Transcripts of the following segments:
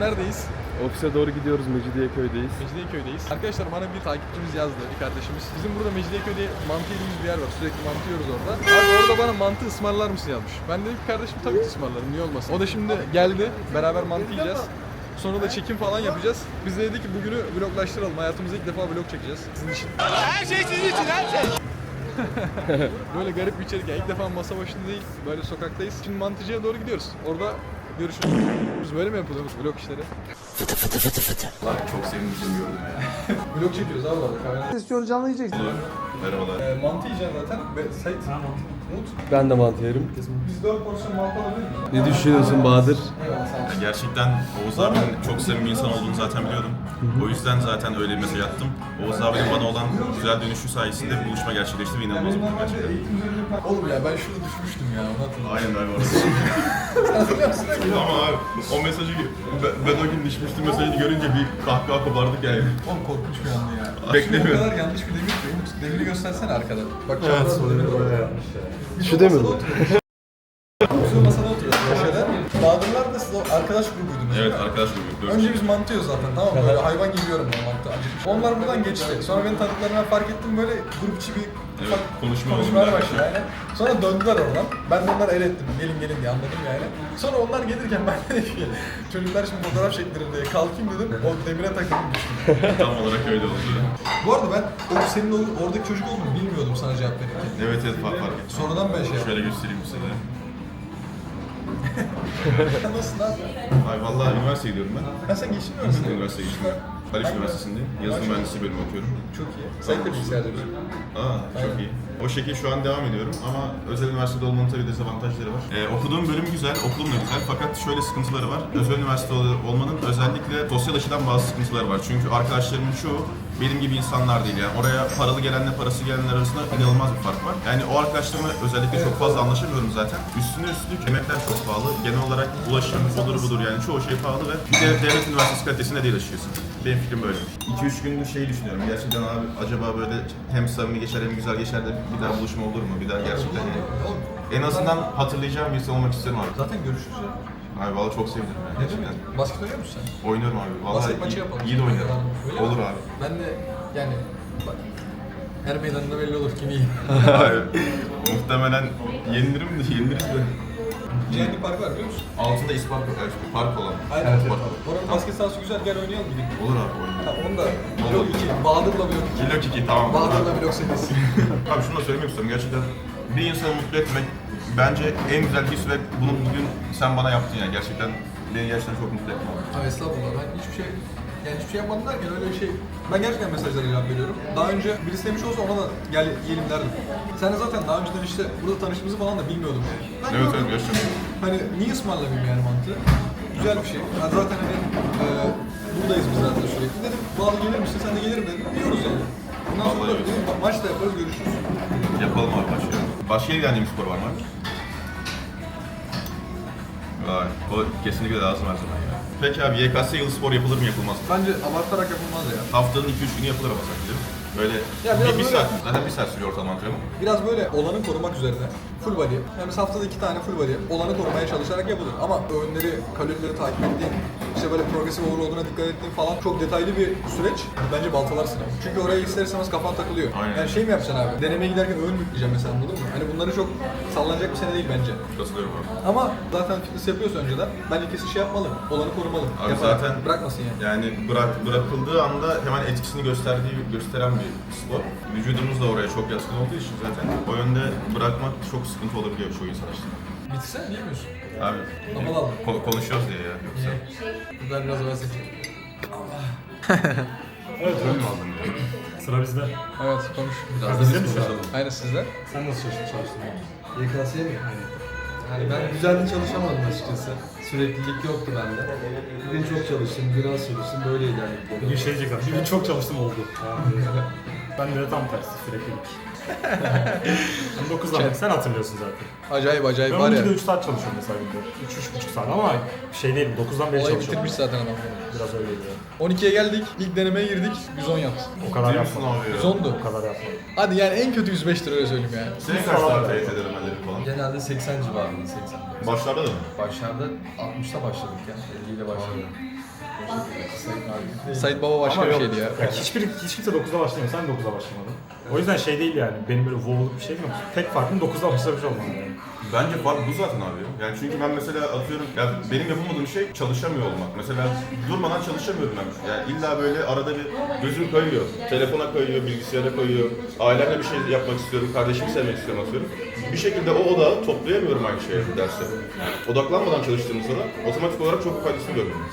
Neredeyiz? Ofise doğru gidiyoruz Mecidiyeköy'deyiz. Mecidiyeköy'deyiz. Arkadaşlar bana bir takipçimiz yazdı, bir kardeşimiz. Bizim burada Mecidiyeköy'de mantı yediğimiz bir yer var. Sürekli mantı yiyoruz orada. Abi orada bana mantı ısmarlar mısın yazmış. Ben dedim ki kardeşim tabii ki ısmarlarım, niye olmasın. O da şimdi geldi, beraber mantı yiyeceğiz. Sonra da çekim falan yapacağız. Biz de dedik ki bugünü vloglaştıralım. Hayatımızda ilk defa vlog çekeceğiz. Sizin için. Her şey sizin için, her şey. böyle garip bir içerik. Yani ilk defa masa başında değil, böyle sokaktayız. Şimdi mantıcıya doğru gidiyoruz. Orada görüşürüz. Biz böyle mi yapıyoruz vlog işleri? Çok sevindim gördüm ya. Vlog çekiyoruz abi orada kamera. İstiyoruz canlı yiyeceksin. Merhabalar. Ee, mantı yiyeceğim zaten. Ve Sait, Umut, Ben de mantı yerim. biz 4 porsiyon mantı alabilir miyiz? Ne düşünüyorsun Bahadır? Ol. Gerçekten Oğuz abinin çok samimi bir insan olduğunu zaten biliyordum. O yüzden zaten öyle bir mesaj attım. Oğuz abinin bana olan güzel dönüşü sayesinde bir buluşma gerçekleşti ve inanılmaz normalde gerçekten. Oğlum ya ben şurada düşmüştüm ya onu hatırlıyorum. Aynen abi orası. Ama abi o mesajı ben, ben o gün düşmüştüm mesajı görünce bir kahkaha kopardık yani. Oğlum korkunç bir andı ya. Beklemiyorum. O kadar yanlış bir demir ki. Umut, Demiri göstersene arkada. Bak evet, demir var. Biz Şu o demir masada mi? o masada oturuyoruz köşede. Bahadırlar da siz o arkadaş grubuydunuz. Evet arkadaş grubu. Önce biz mantı yiyoruz zaten tamam mı? Böyle hayvan yiyorum ben mantı acıkmış. Onlar buradan geçti. Sonra beni tanıdıklarını ben fark ettim böyle grupçu bir Evet, ufak konuşma konuşmaya oldu. başladı yani. Sonra döndüler oradan. Ben de onlara el ettim. Gelin gelin diye anladım yani. Sonra onlar gelirken ben dedim ki çocuklar şimdi fotoğraf çektirir diye kalkayım dedim. O demire takıldım düştüm. Tam olarak öyle oldu. Bu arada ben o senin oradaki çocuk olduğunu bilmiyordum sana cevap verirken. Evet evet fark fark ettim. Sonradan ben şey yaptım. Şöyle göstereyim size. Nasılsın abi? Ay vallahi üniversiteye gidiyorum ben. Ha sen geçmiyor Ben musun? de üniversiteye geçiyorum. Haliç Üniversitesi'ndeyim. Yazılım mühendisliği bölümü okuyorum. Çok iyi. Sen de bilgisayarda bir Aa çok iyi. O şekil şu an devam ediyorum ama özel üniversitede olmanın tabii dezavantajları var. Ee, okuduğum bölüm güzel, okulum da güzel fakat şöyle sıkıntıları var. Özel üniversite ol- olmanın özellikle sosyal açıdan bazı sıkıntıları var. Çünkü arkadaşlarımın çoğu benim gibi insanlar değil yani. Oraya paralı gelenle parası gelenler arasında inanılmaz bir fark var. Yani o arkadaşlarımla özellikle çok fazla anlaşamıyorum zaten. Üstüne üstlük yemekler çok pahalı. Genel olarak ulaşım odur budur yani çoğu şey pahalı ve bir de devlet üniversitesi kalitesinde değil açıkçası. Benim fikrim böyle. 2-3 gündür şey düşünüyorum. Gerçekten abi acaba böyle hem samimi geçer hem güzel geçer de bir daha buluşma olur mu? Bir daha gerçekten yani. En azından hatırlayacağım birisi olmak isterim abi. Zaten görüşürüz ya. Abi valla çok sevdim yani Ne gerçekten. demek? Basket oynuyor musun sen? Oynuyorum abi. Valla Basket iyi, maçı yapalım. iyi de oynarım. Öyle Olur mi? abi. Ben de yani bak her meydanında belli olur kim iyi. Muhtemelen yenilirim de yenilirim de. Cehennem Parkı var biliyor musun? Altında ispat park olan. Aynen. Park. Oranın basket sahası güzel gel oynayalım gidelim. Olur abi Ha, oynayalım. onu da blok 2. Bahadır'la blok 2. Kilo kiki tamam. Bahadır'la blok 8. Abi şunu da söylemek istiyorum gerçekten. Bir insanı mutlu etmek bence en güzel his ve bunu bugün sen bana yaptın ya gerçekten beni gerçekten çok mutlu ettin. Abi estağfurullah ben hiçbir şey yani hiçbir şey yapmadım derken öyle bir şey. Ben gerçekten mesajlara cevap veriyorum. Daha önce birisi demiş olsa ona da gel yiyelim derdim. Sen de zaten daha önceden işte burada tanıştığımızı falan da bilmiyordum yani. Ben Evet evet gerçekten. Hani niye ısmarlamayayım yani mantığı? Güzel bir şey. Ben zaten hani e, buradayız biz zaten sürekli. Dedim bağlı gelir misin? Sen de gelirim dedim. Yiyoruz yani. Bundan sonra Vallahi dedim, ma- maç da yaparız görüşürüz. Yapalım abi başlayalım. Başka ilgilendiğin bir spor var mı? Vay, o kesinlikle lazım her zaman ya. Peki abi YKS yılı spor yapılır mı yapılmaz mı? Bence abartarak yapılmaz ya. Haftanın 2-3 günü yapılır ama sanki değil mi? Böyle Ya biraz bir, bir böyle- saat, zaten bir saat sürüyor ortalama antrenman. Biraz böyle olanı korumak üzerine full body. Yani biz haftada iki tane full body olanı korumaya çalışarak yapılır. Ama öğünleri, kalorileri takip ettiğin, işte böyle progresif overload'una dikkat ettiğin falan çok detaylı bir süreç. Bence baltalarsın abi. Çünkü oraya ister istemez kafan takılıyor. Aynen. Yani şey mi yapacaksın abi? Denemeye giderken öğün mü yükleyeceğim mesela anladın mı? Hani bunları çok sallanacak bir sene değil bence. Katılıyorum abi. Ama zaten fitness yapıyorsa önceden bence kesin şey yapmalı. Olanı korumalı. Abi Yaparak. zaten Bırakmasın yani. Yani bırak, bırakıldığı anda hemen etkisini gösterdiği gösteren bir spor. Vücudumuz da oraya çok yatkın olduğu için zaten o yönde bırakmak çok sıkıntı olabiliyor çoğu insan için. Bitse diyemiyorsun. Abi Kapalı aldım. ko- konuşuyoruz diye ya. Yoksa Ben biraz evvel seçeyim. Öyle mi aldın ya? Sıra bizde. Evet konuş. Biraz da biz konuşalım. Aynen sizler. Sen nasıl çalıştın? çalıştın? YKS'ye mi? Yani ben düzenli çalışamadım açıkçası. Süreklilik yoktu bende. Bugün çok çalıştım, biraz çalıştım, böyle ilerledim. Bugün şey diyecekler. Bugün çok çalıştım oldu. ben de tam tersi süreklilik. ben 9'dan beri sen hatırlıyorsun zaten. Acayip acayip Ben var ya. 12'de 3 saat çalışıyorum mesela günde. 3-3,5 saat ama şey değil 9'dan beri Olayı bitirmiş zaten adam. Biraz öyleydi ya. 12'ye geldik. ilk denemeye girdik. 110 yaptı. O kadar yapmadım. abi ya? 110'du. O kadar yapmadım. Hadi yani en kötü 105 lira öyle söyleyeyim yani. Senin kaç tane TYT denemeleri falan? Genelde 80 civarında, 80. Başlarda da mı? Başlarda 60'ta başladık ya, 50 ile başladık. Sait Baba başka Ama bir yok. şeydi ya. Ya hiçbir, hiç kimse 9'da başlamıyor. Sen 9'da başlamadın. O yüzden şey değil yani. Benim böyle wow'luk bir şeyim yok. Tek farkım 9'da başlamış olmam yani. Bence fark bu zaten abi. Yani çünkü ben mesela atıyorum ya benim yapamadığım şey çalışamıyor olmak. Mesela durmadan çalışamıyorum ben. Yani illa böyle arada bir gözüm kayıyor. Telefona kayıyor, bilgisayara kayıyor. Ailemle bir şey yapmak istiyorum, kardeşimi sevmek istiyorum atıyorum. Bir şekilde o odağı toplayamıyorum aynı şeye derste. Odaklanmadan çalıştığımızda da otomatik olarak çok faydasını görüyorum.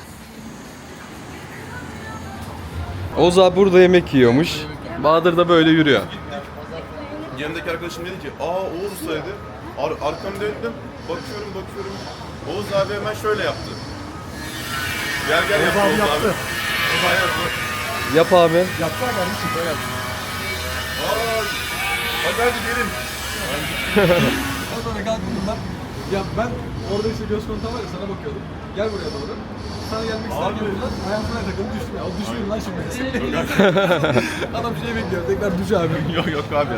Abi burada yemek yiyormuş. Bahadır da böyle yürüyor. Yanındaki arkadaşım dedi ki, aa Oğuz Usta'ydı. Ar arkamı döndüm, bakıyorum bakıyorum. Oğuz abi hemen şöyle yaptı. Gel gel yaptı Oğuz abi. Oğuz abi yaptı. Yap abi. Yapsana kardeşim böyle yap. Aa, hadi hadi gelin. Ondan sonra kalktım ben. Ya ben orada işte göz kontağı var ya sana bakıyordum. Gel buraya doğru. Sana gelmek isterken buradan ayağım sana takıldı düştüm ya. Düşmeyeyim lan şimdi. Adam şey bekliyor. Tekrar düş abi. yok yok abi.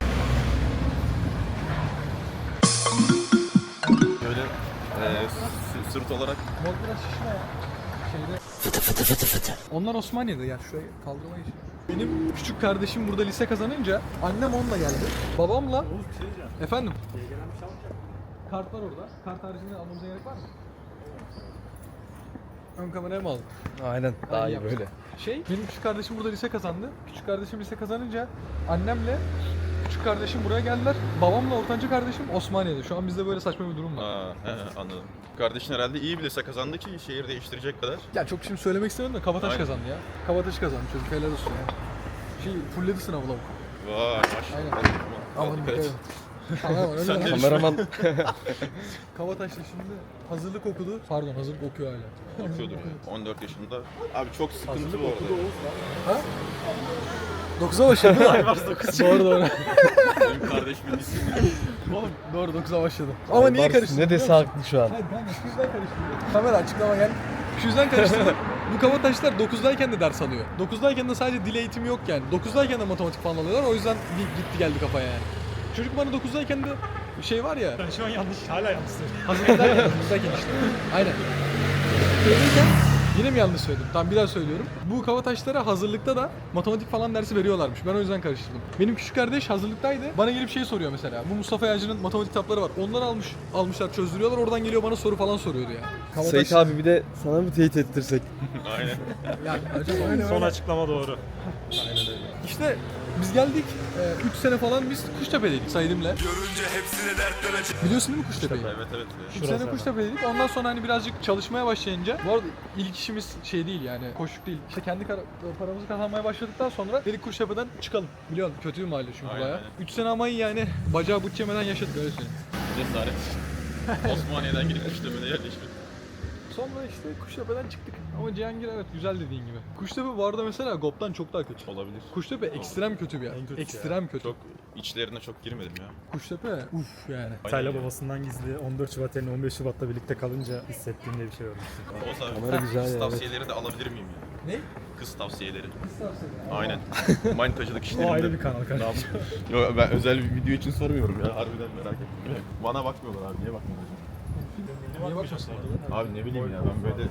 Böyle e, s- sırt olarak Mont biraz şişme ya. Şeyde... Fıtı fıtı fıtı fıtı. Onlar Osmaniye'de ya şurayı kaldırma işi. Benim küçük kardeşim burada lise kazanınca annem onunla geldi. Babamla... Efendim? Kart var orada. Kart haricinde almamıza gerek var mı? Ön kameraya mı aldın? Aynen. Daha iyi böyle. Şey, benim küçük kardeşim burada lise kazandı. Küçük kardeşim lise kazanınca annemle küçük kardeşim buraya geldiler. Babamla ortanca kardeşim Osmaniye'de. Şu an bizde böyle saçma bir durum var. Aa, he, anladım. Kardeşin herhalde iyi bilirse kazandı ki şehir değiştirecek kadar. Ya çok şimdi söylemek istemiyorum da Kabataş Aynen. kazandı ya. Kabataş kazandı çocuk helal olsun ya. Şey fulledi sınavı lavuk. Vay Aynen. maşallah. Aman Aman dikkat et. Tamam öyle Sen Kameraman Kabataş'ta şimdi hazırlık okudu. Pardon hazırlık okuyor hala. Okuyordur ya. 14 yaşında. Abi çok sıkıntı bu arada. Ha? 9'a başladı değil mi? doğru doğru. Benim kardeşimin ismi. Oğlum doğru 9'a başladı. Ama niye karıştırdın? Ne dese haklı şu an. Hayır kanka şu yüzden karıştırdım. Kamera açıklama gel. Şu yüzden karıştırdım. Bu kabataşlar 9'dayken de ders alıyor. 9'dayken de sadece dil eğitimi yok yani. 9'dayken de matematik falan alıyorlar. O yüzden bir gitti geldi kafaya yani. Çocuk bana 9'dayken de şey var ya. Ben şu an yanlış, hala yanlış söylüyorum. Hazırlıktayken, hazırlıktayken işte. Aynen. Şeydeyken yine mi yanlış söyledim? Tamam bir daha söylüyorum. Bu kabataşlara hazırlıkta da matematik falan dersi veriyorlarmış. Ben o yüzden karıştırdım. Benim küçük kardeş hazırlıktaydı. Bana gelip şey soruyor mesela. Bu Mustafa Yağcı'nın matematik kitapları var. Onları almış, almışlar çözdürüyorlar. Oradan geliyor bana soru falan soruyordu ya. Kabataş- Sait abi bir de sana mı teyit ettirsek? Aynen. Yani acaba öyle Son öyle. açıklama doğru. İşte biz geldik 3 sene falan biz Kuştepe'deydik Saidim'le. Biliyorsun değil mi Kuştepe'yi? Evet evet. 3 sene Kuştepe'deydik. Ondan sonra hani birazcık çalışmaya başlayınca bu arada ilk işimiz şey değil yani koşuk değil. İşte kendi paramızı kazanmaya başladıktan sonra dedik Kuştepe'den çıkalım. Biliyorsun kötü bir mahalle çünkü Aynen, bayağı. aynen. 3 sene ama yani bacağı bıç yemeden yaşadık öyle söyleyeyim. Cesaret. Osmaniye'den gidip Kuştepe'de yerleşmek. Sonra işte Kuştepe'den çıktık. Ama Cihangir evet güzel dediğin gibi. Kuştepe bu arada mesela Gop'tan çok daha kötü. Olabilir. Kuştepe ekstrem kötü bir yer. En kötüsü ekstrem kötü. Çok içlerine çok girmedim ya. Kuştepe uf yani. Tayla babasından gizli 14 Şubat yerine 15 Şubat'ta birlikte kalınca hissettiğim diye bir şey olmuştu. Oğuz abi, Kamera güzel kız ya, tavsiyeleri de alabilir miyim ya? Ne? Kız tavsiyeleri. Aynen. Manitacılık O işlerinde. ayrı bir kanal kardeşim. Yo, ben özel bir video için sormuyorum ya. Harbiden merak ettim. Bana bakmıyorlar abi. Niye bakmıyorlar? Niye? Abi ne bileyim ya ben böyle...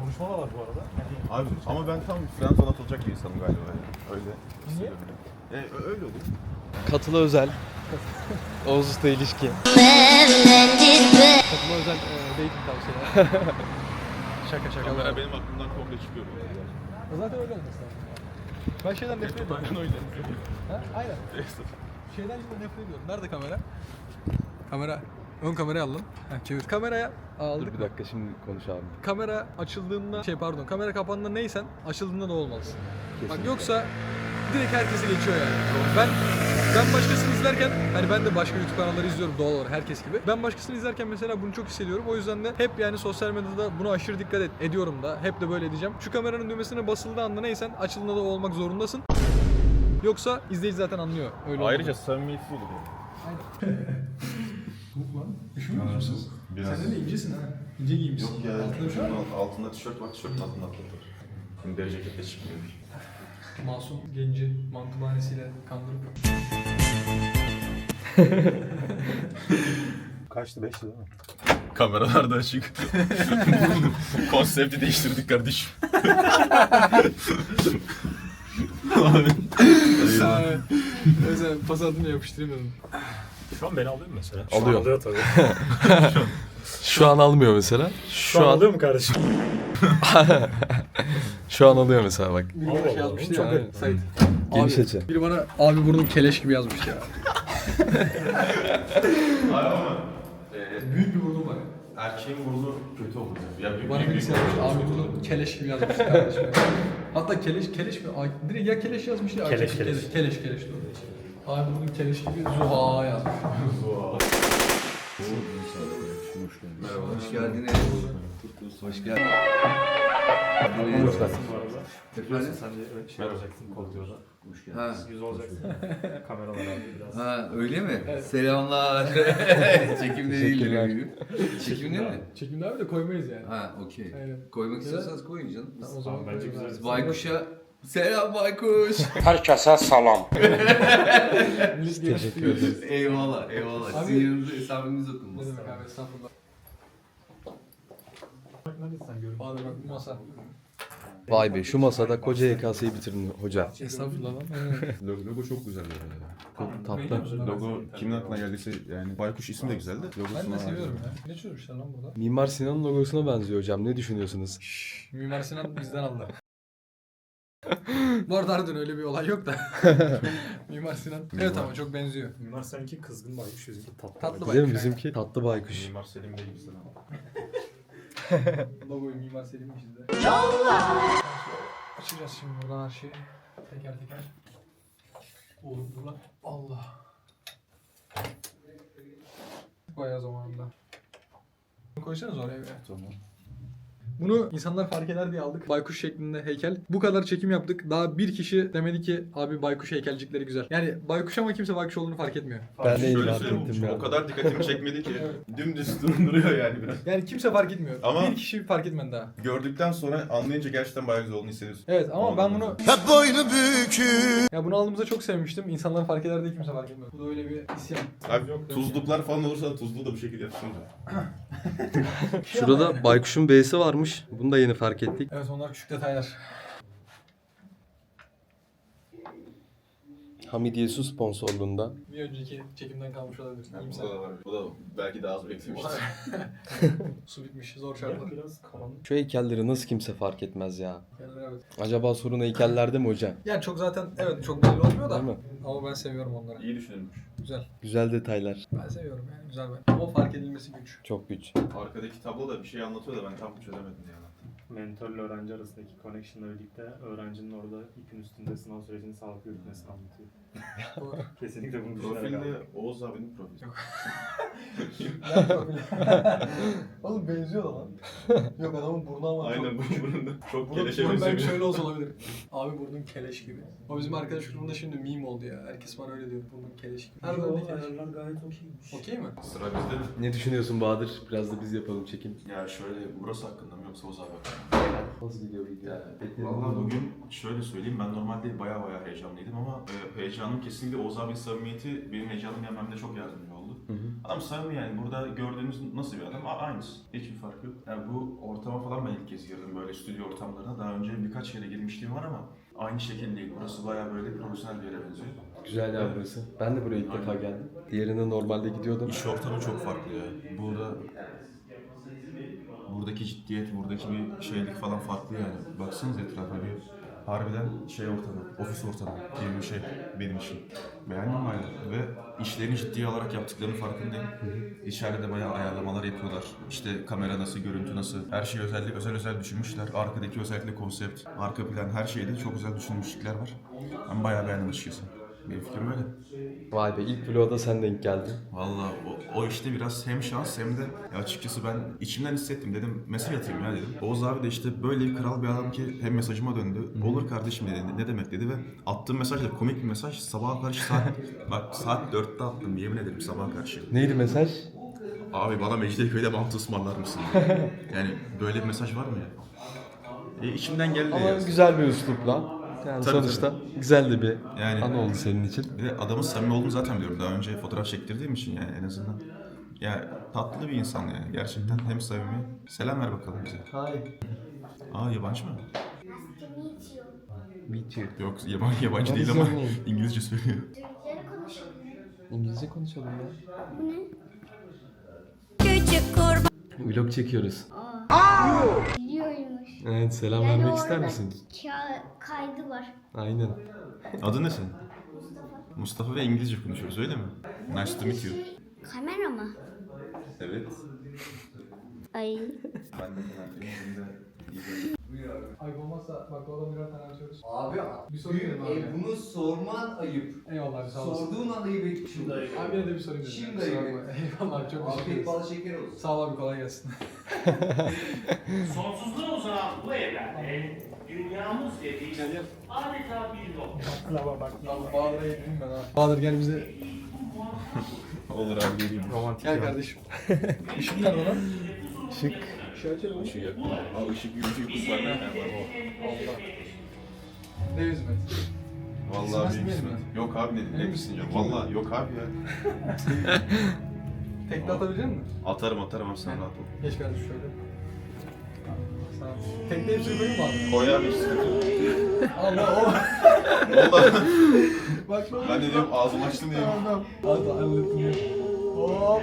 Konuşma da var bu arada. Abi ama ben tam friendzone atılacak bir insanım galiba. Yani. Öyle hissediyorum. E, öyle oluyor. Katılı özel. Oğuz Usta ilişki. Katılma özel e, dating tavsiyeler. şaka şaka. Kamera benim aklımdan komple çıkıyor. Zaten öyle olması lazım. Ben şeyden nefret ediyorum. Aynen öyle. Ha? Aynen. Şeyden şimdi nefret ediyorum. Nerede kamera? Kamera. Ön kamerayı aldım. Ha, çevir. Kameraya aldık. Dur bir dakika şimdi konuş abi. Kamera açıldığında şey pardon kamera kapandığında neysen açıldığında da olmalısın. Bak yoksa direkt herkesi geçiyor yani. Ben ben başkasını izlerken hani ben de başka YouTube kanalları izliyorum doğal olarak herkes gibi. Ben başkasını izlerken mesela bunu çok hissediyorum. O yüzden de hep yani sosyal medyada buna aşırı dikkat et, ediyorum da. Hep de böyle edeceğim. Şu kameranın düğmesine basıldığı anda neysen açıldığında da olmak zorundasın. Yoksa izleyici zaten anlıyor. Öyle Ayrıca olduğunu. samimiyetsiz olur. Üşümüyor musun? Biraz. Sen de incesin ha. İnce giymişsin. Yok ya. Altında bir şey var mı? Altında tişört var. Tişörtün altında atlet var. Şimdi deri ceketle çıkmıyor. Masum genci mantı bahanesiyle kandırıp Kaçtı 5 değil mi? Kameralar da açık. Konsepti değiştirdik kardeşim. Neyse pas adını yapıştıramadım. Şu an beni alıyor mu mesela? Alıyor. Şu an alıyor tabii. Şu an almıyor mesela. Şu, an alıyor mu kardeşim? şu an alıyor mesela bak. Biri bana şey yazmıştı çok ya. garip. Sait. Geniş Abi, açı. Biri bana abi burnun keleş gibi yazmıştı ya. Büyük bir burnum var. Erkeğin burnu kötü olur. Ya bir Bana birisi yazmış abi burnun keleş gibi yazmıştı kardeşim. Hatta keleş keleş mi? Ay, direkt ya keleş yazmış ya. Keleş, Keleş keleş. keleş keleş doğru. Abi burnun keleş gibi Zuha yazmış. Hoş geldiniz. Hoş geldin. Efendim? Sen de şey olacaksın koltuğunda. Ha, Yüz olacaksın. Kameralar abi biraz. ha öyle mi? Selamlar. Çekimde değil mi? Çekimde mi? Çekimde abi de koymayız yani. Ha, okey. Koymak istiyorsanız koyun canım. O zaman Tamam, bence güzel. Biz baykuşa Selam baykuş. Herkese salam. Teşekkür ederiz. eyvallah, eyvallah. Abi- Sizin yanınızda hesabınız Ne okunmaz. demek abi estağfurullah. Abi bak bu masa. Vay be şu masada koca YKS'yi bitirdin hoca. Estağfurullah lan. Logo, logo çok güzel yani. Tatlı. Logo kimin aklına geldiyse yani Baykuş ismi de güzeldi. Logosunu Ben de seviyorum ya. Ne çözmüşler lan burada? Mimar Sinan'ın logosuna benziyor hocam. Ne düşünüyorsunuz? Mimar Sinan bizden aldı. Bu arada harbiden öyle bir olay yok da. Mimar Sinan. Evet ama çok benziyor. Mimar seninki kızgın baykuş yüzünki tatlı. Tatlı baykuş. Değil mi? Bizimki tatlı baykuş. Mimar Selim Bey gibisin ama. Logoyu Mimar Selim bizde. Açacağız şimdi buradan her şeyi. Teker teker. Oğlum dur lan. Allah. Bayağı zamanında. Koysanız oraya bir. Tamam. Bunu insanlar fark eder diye aldık. Baykuş şeklinde heykel. Bu kadar çekim yaptık. Daha bir kişi demedi ki abi baykuş heykelcikleri güzel. Yani baykuş ama kimse baykuş olduğunu fark etmiyor. Ben de Şöyle söyleyeyim, o kadar dikkatimi çekmedi ki. Dümdüz duruyor yani biraz. Yani kimse fark etmiyor. Ama- Bir kişi fark etmedi daha. Gördükten sonra anlayınca gerçekten bayağı güzel olduğunu hissediyorsun. Evet ama ben Anladım. bunu... Hep boynu bükük. Ya bunu aldığımızda çok sevmiştim. İnsanlar fark eder diye kimse fark etmedi. Bu da öyle bir isyan. Abi tuzluklar falan olursa da tuzluğu da bu şekilde yapsın. Şurada baykuşun B'si varmış. Bunu da yeni fark ettik. Evet onlar küçük detaylar. Hamidiye Su sponsorluğunda. Bir önceki çekimden kalmış olabilir. Sen. Bu da var. Bu da belki daha az beklemiştir. Su bitmiş zor şartlar. Biraz karanlık. Şu heykelleri nasıl kimse fark etmez ya. Yerler evet. Acaba sorun heykellerde mi hocam? Yani çok zaten evet çok belli olmuyor da. Değil mi? Ama ben seviyorum onları. İyi düşünülmüş. Güzel. Güzel detaylar. Ben seviyorum yani güzel ben. Ama fark edilmesi güç. Çok güç. Arkadaki tablo da bir şey anlatıyor da ben tam çözemedim yani. Mentorla öğrenci arasındaki connection'la birlikte öğrencinin orada ipin üstünde sınav sürecini sağlıklı yürütmesini anlatıyor. Doğru. Kesinlikle bunu düşünerek Profilde aldım. Oğuz abinin profili. Oğlum benziyor da lan. Yok adamın burnu ama Aynen bu burnunda çok Burun, keleşe burun benziyor. şöyle olsa olabilir. Abi burnun keleş gibi. O bizim arkadaş grubunda şimdi meme oldu ya. Herkes bana öyle diyor. Burnun keleş gibi. Harbiden de keleş. gayet okeymiş. Okey mi? Sıra bizde mi? Ne düşünüyorsun Bahadır? Biraz da biz yapalım çekim. Ya şöyle burası hakkında mı yoksa Oğuz abi hakkında mı? Nasıl gidiyor video? Valla bugün şöyle söyleyeyim ben normalde baya baya heyecanlıydım ama e, heyecanım kesinlikle Oğuz abinin samimiyeti benim heyecanım yenmemde çok yardımcı oldu. Adam samimi yani burada gördüğümüz nasıl bir adam? A- Aynısı. Hiçbir farkı yok. Yani bu ortama falan ben ilk kez girdim böyle stüdyo ortamlarına. Daha önce birkaç yere girmişliğim var ama aynı şekil değil. Burası baya böyle profesyonel bir yere benziyor. Güzel ya burası. Ben de buraya ilk defa geldim. Diğerine normalde gidiyordum. İş ortamı çok farklı ya. Burada buradaki ciddiyet, buradaki bir şeylik falan farklı yani. Baksanız etrafa bir harbiden şey ortamı, ofis ortamı gibi bir şey benim için. Beğendim hala ve işlerini ciddiye alarak yaptıklarının farkındayım. İçeride de bayağı ayarlamalar yapıyorlar. İşte kamera nasıl, görüntü nasıl, her şeyi özellikle özel özel düşünmüşler. Arkadaki özellikle konsept, arka plan her şeyde çok özel düşünmüşlükler var. Ben bayağı beğendim açıkçası. Benim fikrim öyle. Vay be ilk vlogda sen denk geldin. Valla o, o işte biraz hem şans hem de ya açıkçası ben içimden hissettim dedim mesaj atayım ya dedim. Oğuz abi de işte böyle bir kral bir adam ki hem mesajıma döndü. Olur kardeşim dedi ne demek dedi ve attığım mesaj da komik bir mesaj. Sabaha karşı saat bak saat 4'te attım yemin ederim sabaha karşı. Neydi mesaj? Abi bana Mecidiyeköy'de mantı ısmarlar mısın? yani böyle bir mesaj var mı ya? E, içimden geldi Ama ya. güzel bir üslupla. Yani Tabii, sonuçta güzel de bir Yani- an oldu senin için. Bir de adamın samimi olduğunu zaten biliyorum. Daha önce fotoğraf çektirdiğim için yani en azından Ya tatlı bir insan yani gerçekten hem samimi. Selam ver bakalım bize. Hi. Aa yabancı mı? Meet you. Yok yabancı, yabancı değil ama? İngilizce söylüyor. İngilizce konuşalım ya. Küçük kurbağa. Vlog çekiyoruz. Biliyormuş. Evet selam Yani vermek ister misin? ka- kaydı var. Aynen. Adı ne senin? Mustafa ve İngilizce konuşuyoruz öyle mi? Nice to meet you. Kamera mı? Evet. Ay. Ben de Ayıp olmazsa bak oğlum birer tane açıyoruz. Abi Bir soru verin abi. e, bunu sorman ayıp. Eyvallah abi sağ olasın. Sorduğun an ayıp etmişim. Abi yine de bir sorayım dedim. Şimdi Kusura ayıp bakma. Eyvallah abi çok teşekkür Afiyet ederiz. bal şeker olsun. Sağ ol abi kolay gelsin. Sonsuzluğa uzanan bu evrende dünyamız dediğimiz adeta bir nokta. Abi Bahadır'a ben ha. Bahadır gel bize. Olur abi geleyim. Gel kardeşim. Işık nerede lan? Şık. Işığı yak. Aa ışık gürültü kız var. Allah. Ne hizmet? Vallahi İstemez büyük miyim kısmet. Yok abi ne, ne misin ya? Vallahi yok abi ya. Tekne atabilecek misin? Atarım atarım abi sen rahat ol. Geç kardeşim şöyle. Sağ ol. Tekne hepsini koyayım mı abi? Koy abi hiç sıkıntı yok. Allah o. Vallahi Bak ben de diyorum ağzımı açtım diye. Tamam. Hadi hallettim ya. Hop.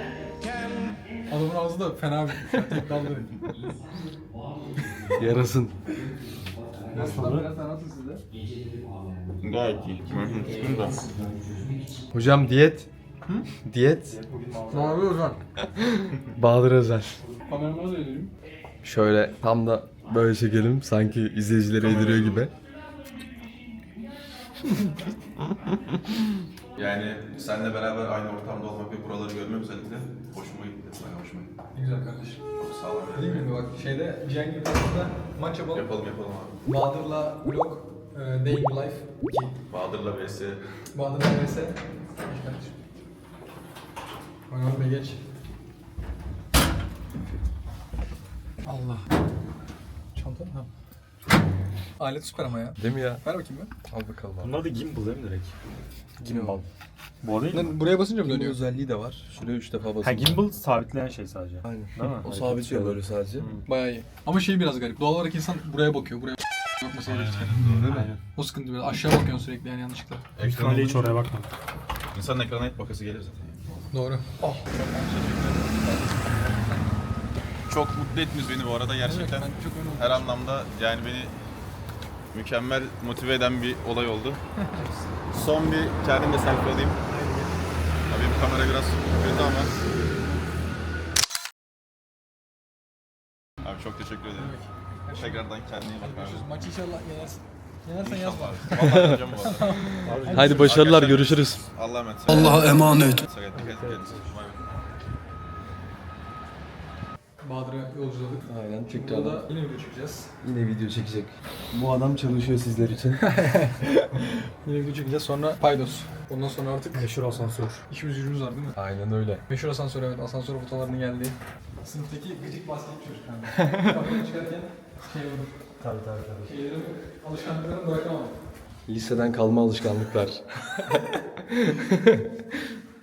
Adamın ağzı da fena bir tek daldı. Yarasın. Nasıl? Biraz anlatın size. Gayet iyi. Hocam diyet. Diyet. Ne yapıyor Ozan? Bahadır Özel. Kameramı da edeyim. Şöyle tam da böyle çekelim. Sanki izleyicilere yediriyor gibi. Yani seninle beraber aynı ortamda olmak ve buraları görmek özellikle hoşuma gitti. Bayağı hoşuma gitti. Ne güzel kardeşim. Çok sağ ol. Değil mi? Bak şeyde Cihangir Parkı'nda maç yapalım. Yapalım yapalım abi. Bahadır'la vlog, e, Day in Life 2. Bahadır'la vs. Bahadır'la vs. Geç kardeşim. Oynan Bey geç. Allah. Çanta ha. Alet süper ama ya. Değil mi ya? Ver bakayım ben. Al bakalım abi. Bunlar da gimbal değil mi direkt? Gimbal. Bu değil mi? Lan buraya basınca mı Bunun dönüyor? özelliği de var. Şuraya 3 defa Ha basın. gimbal sabitleyen şey sadece. Aynen. Değil mi? O sabitliyor böyle sadece. Bayağı iyi. Ama şey biraz garip. Doğal olarak insan buraya bakıyor. Buraya bakması gerekir. Aynen. O sıkıntı biraz. Aşağı bakıyorsun sürekli yani yanlışlıkla. İhtimalle hiç oraya bakma. İnsanın ekrana hep bakası gelir zaten. Doğru. Oh. Çok mutlu ettiniz beni bu arada gerçekten. Ben çok memnun oldum. Her anlamda yani beni mükemmel motive eden bir olay oldu. Son bir kendimle selfie alayım. Tabii bu kamera biraz kötü ama. Abi çok teşekkür ederim. Tekrardan kendine iyi bak abi. Maçı inşallah yenersin. Yenersen yaz bana. Vallahi hocam bu arada. Haydi başarılar görüşürüz. Allah'a emanet. Allah'a emanet. Dikkat edin kendinize. Bay bay. Bahadır'a yolculadık. Aynen Burada yine video çekeceğiz. Yine video çekecek. Bu adam çalışıyor sizler için. Yine video çekeceğiz. Sonra Paydos. Ondan sonra artık Meşhur asansör. işimiz gücümüz var değil mi? Aynen öyle. Meşhur asansör evet. Asansör fotoğraflarının geldiği. Sınıftaki gıcık basketli çocuk kanka. Kapıdan çıkarken şey olur. Tabii tabii tabii. Şeylerim, alışkanlıklarımı bırakamam. Liseden kalma alışkanlıklar.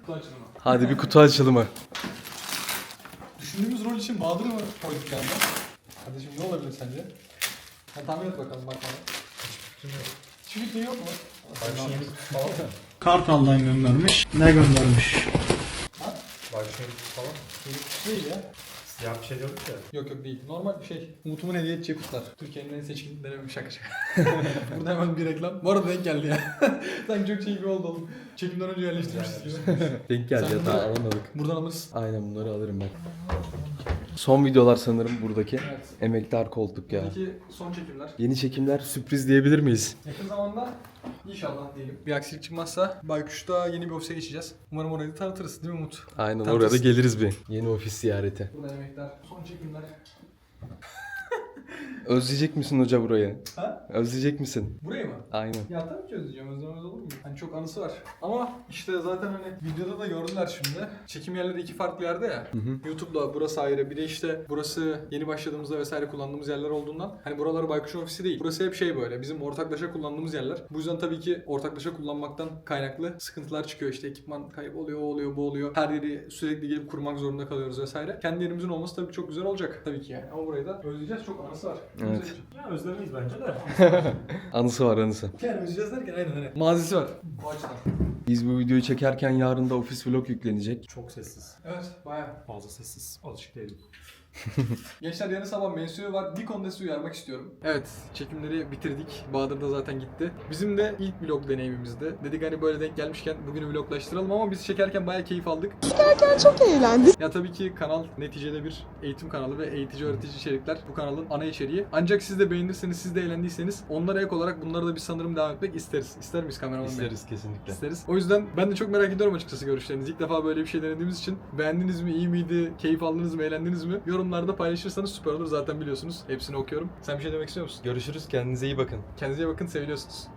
Kutu açılımı. Hadi bir kutu açılımı. İçin Bahadır'ı mı koyduk yani? Kardeşim ne olabilir sence? Sen tahmin et bakalım bak bana. Fikrin yok mu? Kartal'dan göndermiş. Ne göndermiş? Değil ya. Siyah bir şey diyorduk ya. Yok yok değil. Normal bir şey. Umut'umun hediye edeceği kutular. Türkiye'nin en seçkin deneme şaka şaka. Burada hemen bir reklam. Bu arada denk geldi ya. Sanki çok şey gibi oldu oğlum. Çekimden önce yerleştirmişiz gibi. Denk geldi Sen ya daha bunları- alamadık. Buradan alırız. Aynen bunları alırım ben. Son videolar sanırım buradaki. Evet. Emektar koltuk ya. Buradaki son çekimler. Yeni çekimler sürpriz diyebilir miyiz? Yakın zamanda inşallah diyelim. Bir aksilik çıkmazsa Baykuş'ta yeni bir ofise geçeceğiz. Umarım orayı da tanıtırız değil mi Umut? Aynen Tanıtırsın. orada geliriz bir. Yeni ofis ziyareti. Burada emekler, son çekimler. Özleyecek misin hoca burayı? Ha? Özleyecek misin? Burayı mı? Aynen. Ya tabii ki özleyeceğim. Özlemez olur mu? Hani çok anısı var. Ama işte zaten hani videoda da gördüler şimdi. Çekim yerleri iki farklı yerde ya. YouTube'da burası ayrı. Bir de işte burası yeni başladığımızda vesaire kullandığımız yerler olduğundan hani buralar Baykuş ofisi değil. Burası hep şey böyle. Bizim ortaklaşa kullandığımız yerler. Bu yüzden tabii ki ortaklaşa kullanmaktan kaynaklı sıkıntılar çıkıyor. İşte ekipman kayıp oluyor, o oluyor, bu oluyor. Her yeri sürekli gelip kurmak zorunda kalıyoruz vesaire. Kendi yerimizin olması tabii çok güzel olacak. Tabii ki yani. Ama burayı da özleyeceğiz. Çok anısı var. Evet. Ya özlemeyiz bence de. Anısı var anısı. Yani özleyeceğiz derken aynen aynen. Mazisi var. Bu açıdan. Biz bu videoyu çekerken yarın da ofis vlog yüklenecek. Çok sessiz. Evet bayağı. Fazla sessiz. Alışık değilim. Gençler yarın sabah mensuyu var. Bir konuda sizi uyarmak istiyorum. Evet çekimleri bitirdik. Bahadır da zaten gitti. Bizim de ilk vlog deneyimimizdi. Dedik hani böyle denk gelmişken bugünü vloglaştıralım ama biz çekerken bayağı keyif aldık. Çekerken çok eğlendim. Ya tabii ki kanal neticede bir eğitim kanalı ve eğitici öğretici içerikler bu kanalın ana içeriği. Ancak siz de beğenirseniz, siz de eğlendiyseniz onlara ek olarak bunları da biz sanırım devam etmek isteriz. İster miyiz kameraman? İsteriz kesinlikle. İsteriz. O yüzden ben de çok merak ediyorum açıkçası görüşlerinizi. İlk defa böyle bir şey denediğimiz için beğendiniz mi, iyi miydi, keyif aldınız mı, eğlendiniz mi? Yorumlarda paylaşırsanız süper olur. Zaten biliyorsunuz. Hepsini okuyorum. Sen bir şey demek istiyor musun? Görüşürüz kendinize iyi bakın. Kendinize iyi bakın. Seviliyorsunuz.